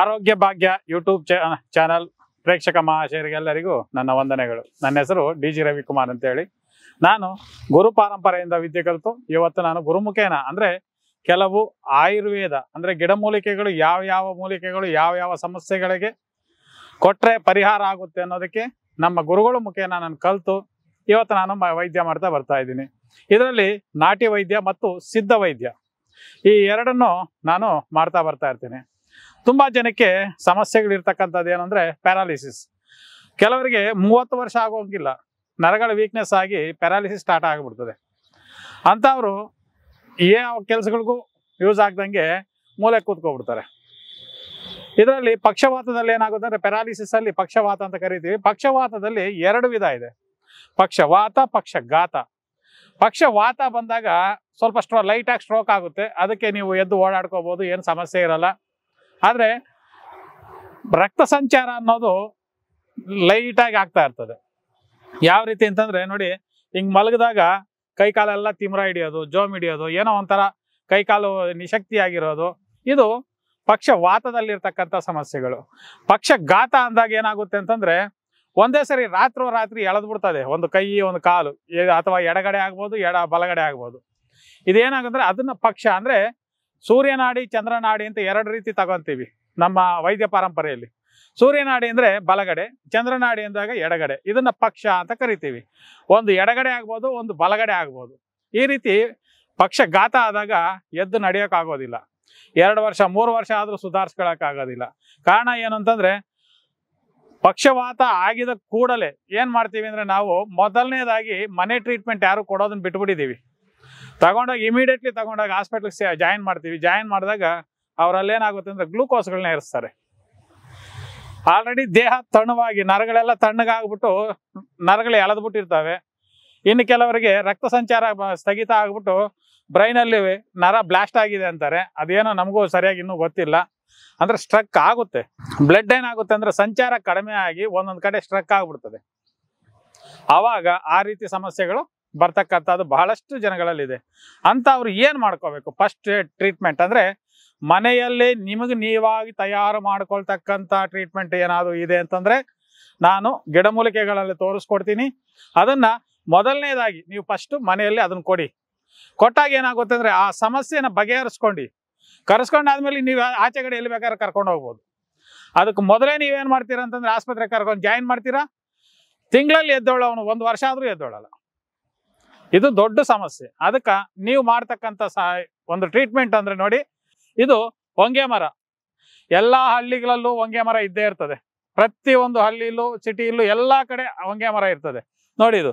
ಆರೋಗ್ಯ ಭಾಗ್ಯ YouTube channel ಪ್ರೇಕ್ಷಕ ಮಹಾಶಯರಿಗೆಲ್ಲರಿಗೂ ನನ್ನ ವಂದನೆಗಳು. ನನ್ನ ಹೆಸರು ಡಿ ಜಿ ರವಿಕುಮಾರ್ ಅಂತೇಳಿ. ನಾನು ಗುರು ಪರಂಪರೆಯಿಂದ ವಿದ್ಯೆ ಕಲಿತು, ಇವತ್ತು ನಾನು ಗುರುಮುಖೇನ. ಅಂದ್ರೆ ಕೆಲವು ಆಯುರ್ವೇದ, ಅಂದ್ರೆ ಗಿಡಮೂಲಿಕೆಗಳು ಯಾವ ಯಾವ ಮೂಲಿಕೆಗಳು, ಯಾವ ಯಾವ ಸಮಸ್ಯೆಗಳಿಗೆ ಕೊಟ್ರೆ ಪರಿಹಾರ ಆಗುತ್ತೆ ಅನ್ನೋದಕ್ಕೆ ನಮ್ಮ ಗುರುಗಳು ಮುಖೇನ ನಾನು ಕಲಿತು, ಇವತ್ತು ನಾನು ವೈದ್ಯ ಮಾಡ್ತಾ ಬರ್ತಾ ಇದ್ದೀನಿ. ಇದರಲ್ಲಿ ನಾಟಿ ವೈದ್ಯ ಮತ್ತು ಸಿದ್ಧ ವೈದ್ಯ. ಈ ಎರಡನ್ನು ನಾನು ಮಾಡ್ತಾ ಬರ್ತಾ ಇರ್ತೀನಿ. ತುಂಬಾ ಜನಕ್ಕೆ ಸಮಸ್ಯೆಗಳಿರ್ತಕ್ಕಂಥದ್ದು ಏನಂದ್ರೆ ಪ್ಯಾರಾಲಿಸಿಸ್ ಕೆಲವರಿಗೆ ಮೂವತ್ತು ವರ್ಷ ಆಗೋಂಗಿಲ್ಲ. ನರಗಳ ವೀಕ್ನೆಸ್ ಆಗಿ ಪ್ಯಾರಾಲಿಸಿಸ್ ಸ್ಟಾರ್ಟ್ ಆಗಿಬಿಡ್ತದೆ. ಅಂಥವ್ರು ಯಾವ ಕೆಲಸಗಳಿಗೂ ಯೂಸ್ ಆಗ್ದಂಗೆ ಮೂಲೆ ಕೂತ್ಕೊಬಿಡ್ತಾರೆ. ಇದರಲ್ಲಿ ಪಕ್ಷವಾತದಲ್ಲಿ ಏನಾಗುತ್ತೆ ಅಂದ್ರೆ ಪ್ಯಾರಾಲಿಸಿಸ್ ಅಲ್ಲಿ ಪಕ್ಷವಾತ ಅಂತ ಕರಿತೀವಿ. ಪಕ್ಷವಾತದಲ್ಲಿ ಎರಡು ವಿಧ ಇದೆ. ಪಕ್ಷವಾತ, ಪಕ್ಷಘಾತ. ಪಕ್ಷವಾತ ಬಂದಾಗ ಸ್ವಲ್ಪ ಸ್ಟ್ರೋ ಲೈಟಾಗಿ ಸ್ಟ್ರೋಕ್ ಆಗುತ್ತೆ. ಅದಕ್ಕೆ ನೀವು ಎದ್ದು ಓಡಾಡ್ಕೋಬೋದು, ಏನು ಸಮಸ್ಯೆ ಇರಲ್ಲ. ಆದರೆ ರಕ್ತ ಸಂಚಾರ ಅನ್ನೋದು ಲೈಟಾಗಿ ಆಗ್ತಾ ಇರ್ತದೆ. ಯಾವ ರೀತಿ ಅಂತಂದ್ರೆ ನೋಡಿ, ಹಿಂಗೆ ಮಲಗಿದಾಗ ಕೈ ಕಾಲೆಲ್ಲ ತಿಮ್ರ ಹಿಡಿಯೋದು, ಜೋಮ್ ಹಿಡಿಯೋದು, ಏನೋ ಒಂಥರ ನಿಶಕ್ತಿ ಆಗಿರೋದು ಇದು ಪಕ್ಷವಾತದಲ್ಲಿರ್ತಕ್ಕಂಥ ಸಮಸ್ಯೆಗಳು. ಪಕ್ಷ ಗಾತ ಅಂದಾಗ ಏನಾಗುತ್ತೆ ಅಂತಂದ್ರೆ ಒಂದೇ ಸರಿ ರಾತ್ರೋ ರಾತ್ರಿ ಎಳೆದು ಬಿಡ್ತದೆ. ಒಂದು ಕೈ, ಒಂದು ಕಾಲು ಅಥವಾ ಎಡಗಡೆ ಆಗ್ಬೋದು, ಎಡ ಬಲಗಡೆ ಆಗ್ಬೋದು. ಇದೇನಾಗಂದ್ರೆ ಅದನ್ನ ಪಕ್ಷ ಅಂದ್ರೆ ಸೂರ್ಯನಾಡಿ, ಚಂದ್ರನಾಡಿ ಅಂತ ಎರಡು ರೀತಿ ತಗೊಂತೀವಿ ನಮ್ಮ ವೈದ್ಯ ಪರಂಪರೆಯಲ್ಲಿ. ಸೂರ್ಯನಾಡಿ ಅಂದರೆ ಬಲಗಡೆ, ಚಂದ್ರನಾಡಿ ಅಂದಾಗ ಎಡಗಡೆ. ಇದನ್ನ ಪಕ್ಷ ಅಂತ ಕರಿತೀವಿ. ಒಂದು ಎಡಗಡೆ ಆಗ್ಬೋದು, ಒಂದು ಬಲಗಡೆ ಆಗ್ಬೋದು. ಈ ರೀತಿ ಪಕ್ಷಘಾತ ಆದಾಗ ಎದ್ದು ನಡೆಯೋಕ್ಕಾಗೋದಿಲ್ಲ ಎರಡು ವರ್ಷ, ಮೂರು ವರ್ಷ ಆದರೂ ಸುಧಾರಿಸ್ಕೊಳಕ್ಕಾಗೋದಿಲ್ಲ ಕಾರಣ ಏನು ಅಂತಂದರೆ ಪಕ್ಷವಾತ ಆಗಿದ ಕೂಡಲೇ ಏನು ಮಾಡ್ತೀವಿ ಅಂದ್ರೆ ನಾವು ಮೊದಲನೇದಾಗಿ ಮನೆ ಟ್ರೀಟ್ಮೆಂಟ್ ಯಾರು ಕೊಡೋದನ್ನ ಬಿಟ್ಬಿಟ್ಟಿದೀವಿ ತಗೊಂಡೋಗಿ ಇಮಿಡಿಯೇಟ್ಲಿ ತಗೊಂಡೋಗಿ ಹಾಸ್ಪಿಟ್ಲಿಗೆ ಜಾಯಿನ್ ಮಾಡ್ತೀವಿ. ಜಾಯಿನ್ ಮಾಡಿದಾಗ ಅವರಲ್ಲಿ ಏನಾಗುತ್ತೆ ಅಂದ್ರೆ ಗ್ಲೂಕೋಸ್ಗಳನ್ನ ಇರಿಸ್ತಾರೆ ಆಲ್ರೆಡಿ ದೇಹ ತಣ್ಣವಾಗಿ, ನರಗಳೆಲ್ಲ ತಣ್ಣಗಾಗ್ಬಿಟ್ಟು ನರಗಳು ಎಳೆದ್ಬಿಟ್ಟಿರ್ತವೆ. ಇನ್ನು ಕೆಲವರಿಗೆ ರಕ್ತ ಸಂಚಾರ ಸ್ಥಗಿತ ಆಗ್ಬಿಟ್ಟು ಬ್ರೈನಲ್ಲಿ ನರ ಬ್ಲಾಸ್ಟ್ ಆಗಿದೆ ಅಂತಾರೆ. ಅದೇನೋ ನಮಗೂ ಸರಿಯಾಗಿ ಇನ್ನೂ ಗೊತ್ತಿಲ್ಲ. ಅಂದ್ರೆ ಸ್ಟ್ರಕ್ ಆಗುತ್ತೆ. ಬ್ಲಡ್ ಏನಾಗುತ್ತೆ ಅಂದ್ರೆ ಸಂಚಾರ ಕಡಿಮೆ ಆಗಿ ಒಂದೊಂದು ಕಡೆ ಸ್ಟ್ರಕ್ ಆಗ್ಬಿಡ್ತದೆ. ಆವಾಗ ಆ ರೀತಿ ಸಮಸ್ಯೆಗಳು ಬರ್ತಕ್ಕಂಥದ್ದು ಬಹಳಷ್ಟು ಜನಗಳಲ್ಲಿದೆ. ಅಂತ ಅವ್ರು ಏನು ಮಾಡ್ಕೋಬೇಕು? ಫಸ್ಟ್ ಟ್ರೀಟ್ಮೆಂಟ್ ಅಂದ್ರೆ ಮನೆಯಲ್ಲಿ ನಿಮಗೆ ನೀವಾಗಿ ತಯಾರು ಮಾಡ್ಕೊಳ್ತಕ್ಕಂಥ ಟ್ರೀಟ್ಮೆಂಟ್ ಏನಾದರೂ ಇದೆ ಅಂತಂದ್ರೆ ನಾನು ಗಿಡಮೂಲಿಕೆಗಳಲ್ಲಿ ತೋರಿಸ್ಕೊಡ್ತೀನಿ. ಅದನ್ನ ಮೊದಲನೇದಾಗಿ ನೀವು ಫಸ್ಟ್ ಮನೆಯಲ್ಲಿ ಅದನ್ನ ಕೊಡಿ. ಕೊಟ್ಟಾಗ ಏನಾಗುತ್ತೆ ಅಂದ್ರೆ ಆ ಸಮಸ್ಯೆನ ಬಗೆಹರಿಸ್ಕೊಂಡು. ಕರೆಸ್ಕೊಂಡಾದ್ಮೇಲೆ ನೀವು ಆಚೆ ಕಡೆ ಎಲ್ಲಿ ಬೇಕಾದ್ರೆ ಕರ್ಕೊಂಡು ಹೋಗ್ಬೋದು. ಅದಕ್ಕೆ ಮೊದಲೇ ನೀವೇನು ಮಾಡ್ತೀರಾ ಅಂತಂದ್ರೆ ಆಸ್ಪತ್ರೆ ಕರ್ಕೊಂಡು ಜಾಯಿನ್ ಮಾಡ್ತೀರಾ? ತಿಂಗಳಲ್ಲಿ ಎದ್ದೋಳವನು ಒಂದು ವರ್ಷ ಆದ್ರೂ ಎದ್ದೋಳಲ್ಲ. ಇದು ದೊಡ್ಡ ಸಮಸ್ಯೆ. ಅದಕ್ಕೆ ನೀವು ಮಾಡ್ತಕ್ಕಂಥ ಒಂದು ಟ್ರೀಟ್ಮೆಂಟ್ ಅಂದ್ರೆ ನೋಡಿ, ಇದು ಹೊಂಗೆ ಮರ. ಎಲ್ಲಾ ಹಳ್ಳಿಗಳಲ್ಲೂ ಹೊಂಗೆ ಮರ ಇದ್ದೇ ಇರ್ತದೆ. ಪ್ರತಿ ಒಂದು ಹಳ್ಳಿಲೂ ಸಿಟಿಯಲ್ಲೂ ಎಲ್ಲಾ ಕಡೆ ಹೊಂಗೆ ಮರ ಇರ್ತದೆ. ನೋಡಿ ಇದು.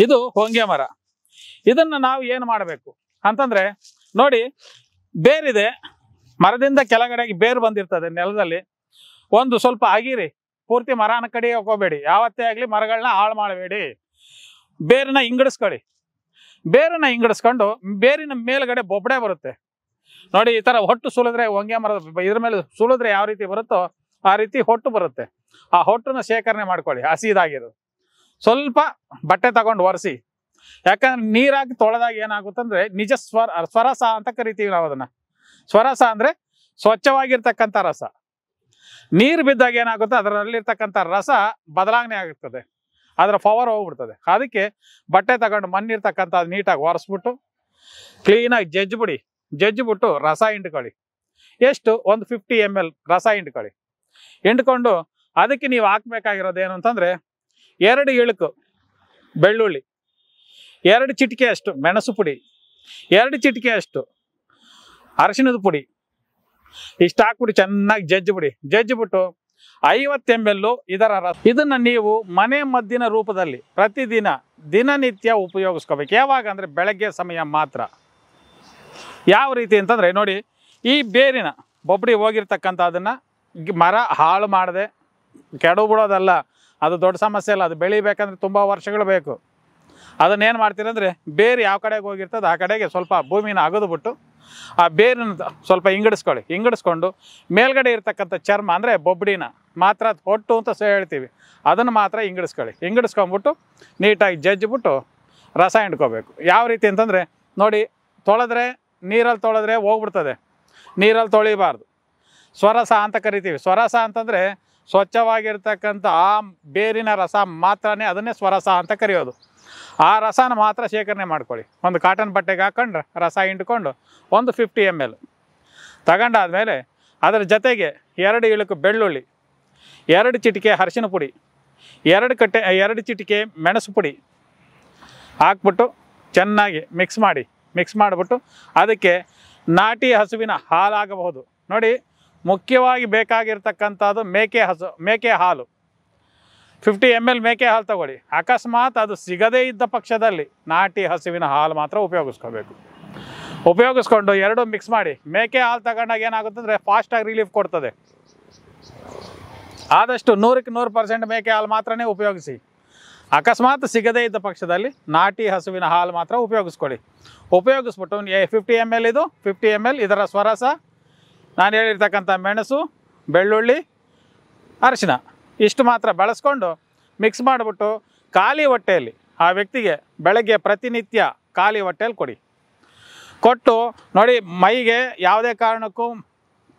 ಇದು ಹೊಂಗೆ ಮರ. ಇದನ್ನ ನಾವು ಏನು ಮಾಡಬೇಕು? ಅಂತಂದ್ರೆ, ನೋಡಿ, ಬೇರಿದೆ, ಮರದಿಂದ ಕೆಳಗಡೆಗೆ ಬೇರು ಬಂದಿರ್ತದೆ ನೆಲದಲ್ಲಿ. ಒಂದು ಸ್ವಲ್ಪ ಅಗಿರಿ. ಪೂರ್ತಿ ಮರನ ಕಡೆ ಹೋಗಬೇಡಿ. ಯಾವತ್ತೇ ಆಗಲಿ ಮರಗಳನ್ನ ಹಾಳು ಮಾಡಬೇಡಿ. ಬೇರನ್ನ ಹಿಂಗಡಿಸ್ಕೊಳ್ಳಿ ಬೇರನ್ನ ಹಿಂಗಡಿಸ್ಕೊಂಡು ಬೇರಿನ ಮೇಲ್ಗಡೆ ಬೊಬ್ಬಡೆ ಬರುತ್ತೆ. ನೋಡಿ, ಈ ಥರ ಹೊಟ್ಟು ಸುಲಿದ್ರೆ ಹೊಂಗೆ ಮರದ ಇದ್ರ ಮೇಲೆ ಸುಲಿದ್ರೆ ಯಾವ ರೀತಿ ಬರುತ್ತೋ ಆ ರೀತಿ ಹೊಟ್ಟು ಬರುತ್ತೆ. ಆ ಹೊಟ್ಟನ್ನ ಶೇಖರಣೆ ಮಾಡ್ಕೊಳ್ಳಿ, ಹಸಿದಾಗಿರೋದು. ಸ್ವಲ್ಪ ಬಟ್ಟೆ ತಗೊಂಡು ಒರೆಸಿ. ಯಾಕಂದ್ರೆ ನೀರಾಗಿ ತೊಳೆದಾಗ ಏನಾಗುತ್ತಂದ್ರೆ ನಿಜ ಸ್ವರ ಸ್ವರಸ ಅಂತ ಕರಿತೀವಿ ನಾವು ಅದನ್ನ. ಸ್ವರಸ ಅಂದ್ರೆ ಸ್ವಚ್ಛವಾಗಿರ್ತಕ್ಕಂಥ ರಸ. ನೀರು ಬಿದ್ದಾಗ ಏನಾಗುತ್ತೆ, ಅದರಲ್ಲಿರ್ತಕ್ಕಂಥ ರಸ ಬದಲಾವಣೆ ಆಗುತ್ತದೆ. ಅದರ ಪವರ್ ಹೋಗ್ಬಿಡ್ತದೆ. ಅದಕ್ಕೆ ಬಟ್ಟೆ ತಗೊಂಡು ಮಣ್ಣಿರ್ತಕ್ಕಂಥ ನೀಟಾಗಿ ಒರೆಸ್ಬಿಟ್ಟು ಕ್ಲೀನಾಗಿ ಜಜ್ಜಿಬಿಡಿ. ಜಜ್ಜಿಬಿಟ್ಟು ರಸ ಹಿಂಡ್ಕೊಳ್ಳಿ. ಎಷ್ಟು? ಒಂದು ಫಿಫ್ಟಿ ಎಂ ಎಲ್ ರಸ ಹಿಂಡ್ಕೊಳ್ಳಿ. ಹಿಂಡ್ಕೊಂಡು ಅದಕ್ಕೆ ನೀವು ಹಾಕ್ಬೇಕಾಗಿರೋದು ಏನು ಅಂತಂದರೆ ಎರಡು ಇಳುಕು, ಬೆಳ್ಳುಳ್ಳಿ. ಎರಡು ಚಿಟಿಕೆ ಅಷ್ಟು, ಮೆಣಸು ಪುಡಿ. ಎರಡು ಚಿಟಿಕೆ ಅಷ್ಟು, ಅರಿಶಿಣದ ಪುಡಿ. ಇಷ್ಟು ಹಾಕ್ಬಿಡಿ ಚೆನ್ನಾಗಿ ಜಜ್ಜಿಬಿಡಿ. ಜಜ್ಜಿಬಿಟ್ಟು ಐವತ್ತು ಎಂ ಎಲ್ ಇದರ ರಸ ಇದನ್ನ ನೀವು ಮನೆ ಮದ್ದಿನ ರೂಪದಲ್ಲಿ ಪ್ರತಿದಿನ ದಿನನಿತ್ಯ ಉಪಯೋಗಿಸ್ಕೋಬೇಕು. ಯಾವಾಗ ಅಂದ್ರೆ ಬೆಳಗ್ಗೆ ಸಮಯ ಮಾತ್ರ. ಯಾವ ರೀತಿ ಅಂತಂದ್ರೆ ನೋಡಿ, ಈ ಬೇರಿನ ಬೊಬ್ಬಡಿ ಹೋಗಿರ್ತಕ್ಕಂಥದನ್ನ ಗಿ- ಮರ ಹಾಳು ಮಾಡದೆ ಕೆಡು ಬಿಡೋದಲ್ಲ, ಅದು ದೊಡ್ಡ ಸಮಸ್ಯೆ ಅಲ್ಲ, ಅದು ಬೆಳಿಬೇಕಂದ್ರೆ ತುಂಬ ವರ್ಷಗಳು ಬೇಕು. ಅದನ್ನೇನು ಮಾಡ್ತೀರಂದ್ರೆ ಬೇರು ಯಾವ ಕಡೆಗೆ ಹೋಗಿರ್ತದೆ ಆ ಕಡೆಗೆ ಸ್ವಲ್ಪ ಭೂಮಿನ ಅಗದುಬಿಟ್ಟು ಆ ಬೇರಿನ ಸ್ವಲ್ಪ ಹಿಂಗಡಿಸ್ಕೊಳ್ಳಿ. ಹಿಂಗಡಿಸ್ಕೊಂಡು ಮೇಲ್ಗಡೆ ಇರ್ತಕ್ಕಂಥ ಚರ್ಮ, ಅಂದರೆ ಬೊಬ್ಬಡಿನ ಮಾತ್ರ ಹೊಟ್ಟು ಅಂತ ಸಹ ಹೇಳ್ತೀವಿ. ಅದನ್ನು ಮಾತ್ರ ಹಿಂಗಡಿಸ್ಕೊಳ್ಳಿ. ಹಿಂಗಡಿಸ್ಕೊಂಬಿಟ್ಟು ನೀಟಾಗಿ ಜಜ್ಜಿಬಿಟ್ಟು ರಸ ಹಿಂಡ್ಕೋಬೇಕು. ಯಾವ ರೀತಿ ಅಂತಂದರೆ, ನೋಡಿ, ತೊಳೆದ್ರೆ, ನೀರಲ್ಲಿ ತೊಳೆದ್ರೆ ಹೋಗ್ಬಿಡ್ತದೆ. ನೀರಲ್ಲಿ ತೊಳಿಬಾರ್ದು. ಸ್ವರಸ ಅಂತ ಕರಿತೀವಿ. ಸ್ವರಸ ಅಂತಂದರೆ ಸ್ವಚ್ಛವಾಗಿರ್ತಕ್ಕಂಥ ಆ ಬೇರಿನ ರಸ ಮಾತ್ರನೇ ಅದನ್ನೇ ಸ್ವರಸ ಅಂತ ಕರೆಯೋದು. ಆ ರಸನ ಮಾತ್ರ ಶೇಖರಣೆ ಮಾಡ್ಕೊಳ್ಳಿ. ಒಂದು ಕಾಟನ್ ಬಟ್ಟೆಗೆ ಹಾಕೊಂಡ್ರೆ ರಸ ಹಿಂಡ್ಕೊಂಡು ಒಂದು ಫಿಫ್ಟಿ ಎಂ ಎಲ್ ತಗೊಂಡಾದಮೇಲೆ ಅದರ ಜೊತೆಗೆ ಎರಡು ಇಳುಕು ಬೆಳ್ಳುಳ್ಳಿ, ಎರಡು ಚಿಟಿಕೆ ಅರಿಶಿನ ಪುಡಿ, ಎರಡು ಕಟ್ಟೆ, ಎರಡು ಚಿಟಿಕೆ ಮೆಣಸು ಪುಡಿ ಹಾಕ್ಬಿಟ್ಟು ಚೆನ್ನಾಗಿ ಮಿಕ್ಸ್ ಮಾಡಿ ಮಿಕ್ಸ್ ಮಾಡಿಬಿಟ್ಟು ಅದಕ್ಕೆ ನಾಟಿ ಹಸುವಿನ ಹಾಲಾಗಬಹುದು. ನೋಡಿ, ಮುಖ್ಯವಾಗಿ ಬೇಕಾಗಿರ್ತಕ್ಕಂಥದ್ದು ಮೇಕೆ ಹಸು, ಮೇಕೆ ಹಾಲು. ಫಿಫ್ಟಿ ಎಂ ಎಲ್ ಮೇಕೆ ಹಾಲು ತಗೊಳ್ಳಿ. ಅಕಸ್ಮಾತ್ ಅದು ಸಿಗದೇ ಇದ್ದ ಪಕ್ಷದಲ್ಲಿ ನಾಟಿ ಹಸುವಿನ ಹಾಲು ಮಾತ್ರ ಉಪಯೋಗಿಸ್ಕೋಬೇಕು. ಉಪಯೋಗಿಸ್ಕೊಂಡು ಎರಡು ಮಿಕ್ಸ್ ಮಾಡಿ, ಮೇಕೆ ಹಾಲು ತಗೊಂಡಾಗ ಏನಾಗುತ್ತೆ ಅಂದರೆ ಫಾಸ್ಟಾಗಿ ರಿಲೀಫ್ ಕೊಡ್ತದೆ. ಆದಷ್ಟು ನೂರಕ್ಕೆ ನೂರು ಪರ್ಸೆಂಟ್ ಮೇಕೆ ಹಾಲು ಮಾತ್ರನೇ ಉಪಯೋಗಿಸಿ. ಅಕಸ್ಮಾತ್ ಸಿಗದೇ ಇದ್ದ ಪಕ್ಷದಲ್ಲಿ ನಾಟಿ ಹಸುವಿನ ಹಾಲು ಮಾತ್ರ ಉಪಯೋಗಿಸ್ಕೊಳ್ಳಿ. ಉಪಯೋಗಿಸ್ಬಿಟ್ಟು ಫಿಫ್ಟಿ ಎಂ ಎಲ್ ಇದು ಫಿಫ್ಟಿ ಎಂ ಎಲ್ ಇದರ ಸ್ವರಸ. ನಾನು ಹೇಳಿರ್ತಕ್ಕಂಥ ಮೆಣಸು, ಬೆಳ್ಳುಳ್ಳಿ, ಅರಿಶಿನ. ಇಷ್ಟು ಮಾತ್ರ ಬಳಸ್ಕೊಂಡು ಮಿಕ್ಸ್ ಮಾಡಿಬಿಟ್ಟು ಖಾಲಿ ಹೊಟ್ಟೆಯಲ್ಲಿ ಆ ವ್ಯಕ್ತಿಗೆ ಬೆಳಗ್ಗೆ ಪ್ರತಿನಿತ್ಯ ಖಾಲಿ ಹೊಟ್ಟೆಯಲ್ಲಿ ಕೊಡಿ. ಕೊಟ್ಟು ನೋಡಿ ಮೈಗೆ ಯಾವುದೇ ಕಾರಣಕ್ಕೂ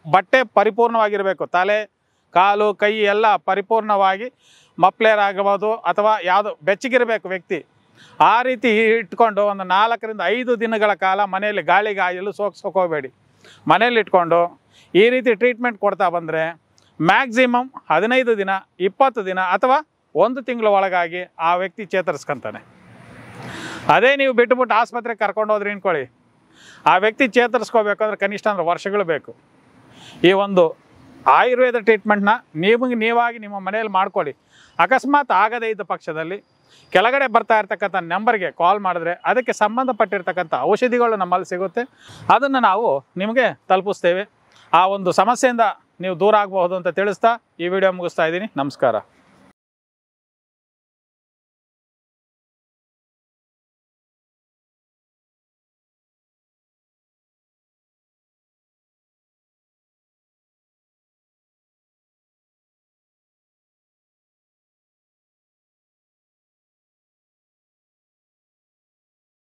ಬಟ್ಟೆ ಪರಿಪೂರ್ಣವಾಗಿರಬೇಕು. ತಲೆ, ಕಾಲು, ಕೈ ಎಲ್ಲ ಪರಿಪೂರ್ಣವಾಗಿ ಮಪ್ಲೇರ್ ಆಗಬಹುದು ಅಥವಾ ಯಾವುದು ಬೆಚ್ಚಗಿರಬೇಕು ವ್ಯಕ್ತಿ. ಆ ರೀತಿ ಇಟ್ಕೊಂಡು ಒಂದು ನಾಲ್ಕರಿಂದ ಐದು ದಿನಗಳ ಕಾಲ ಮನೆಯಲ್ಲಿ ಗಾಳಿ ಗಾಯಲು ಸೋಕ್ಸೋಕೆ ಹೋಗಬೇಡಿ ಮನೇಲಿ ಇಟ್ಕೊಂಡು ಈ ರೀತಿ ಟ್ರೀಟ್ಮೆಂಟ್ ಕೊಡ್ತಾ ಬಂದರೆ ಮ್ಯಾಕ್ಸಿಮಮ್ ಹದಿನೈದು ದಿನ, ಇಪ್ಪತ್ತು ದಿನ ಅಥವಾ ಒಂದು ತಿಂಗಳ ಒಳಗಾಗಿ ಆ ವ್ಯಕ್ತಿ ಚೇತರಿಸ್ಕೊಂತಾನೆ. ಅದೇ ನೀವು ಬಿಟ್ಟುಬಿಟ್ಟು ಆಸ್ಪತ್ರೆಗೆ ಕರ್ಕೊಂಡು ಹೋದ್ರಿ ಇನ್ಕೊಳ್ಳಿ ಆ ವ್ಯಕ್ತಿ ಚೇತರಿಸ್ಕೋಬೇಕಂದ್ರೆ ಕನಿಷ್ಠ ಅಂದ್ರೆ ವರ್ಷಗಳು ಬೇಕು. ಈ ಒಂದು ಆಯುರ್ವೇದ ಟ್ರೀಟ್ಮೆಂಟ್ನ ನಿಮಗೆ ನೀವಾಗಿ ನಿಮ್ಮ ಮನೆಯಲ್ಲಿ ಮಾಡ್ಕೊಳ್ಳಿ. ಅಕಸ್ಮಾತ್ ಆಗದೇ ಇದ್ದ ಪಕ್ಷದಲ್ಲಿ ಕೆಳಗಡೆ ಬರ್ತಾ ಇರ್ತಕ್ಕಂಥ ನಂಬರ್ಗೆ ಕಾಲ್ ಮಾಡಿದ್ರೆ ಅದಕ್ಕೆ ಸಂಬಂಧಪಟ್ಟಿರ್ತಕ್ಕಂಥ ಔಷಧಿಗಳು ನಮ್ಮಲ್ಲಿ ಸಿಗುತ್ತೆ. ಅದನ್ನು ನಾವು ನಿಮಗೆ ತಲುಪಿಸ್ತೇವೆ. ಆ ಒಂದು ಸಮಸ್ಯೆಯಿಂದ ನೀವು ದೂರ ಆಗಬಹುದು ಅಂತ ತಿಳಿಸ್ತಾ ಈ ವಿಡಿಯೋ ಮುಗಿಸ್ತಾ ಇದ್ದೀನಿ. ನಮಸ್ಕಾರ.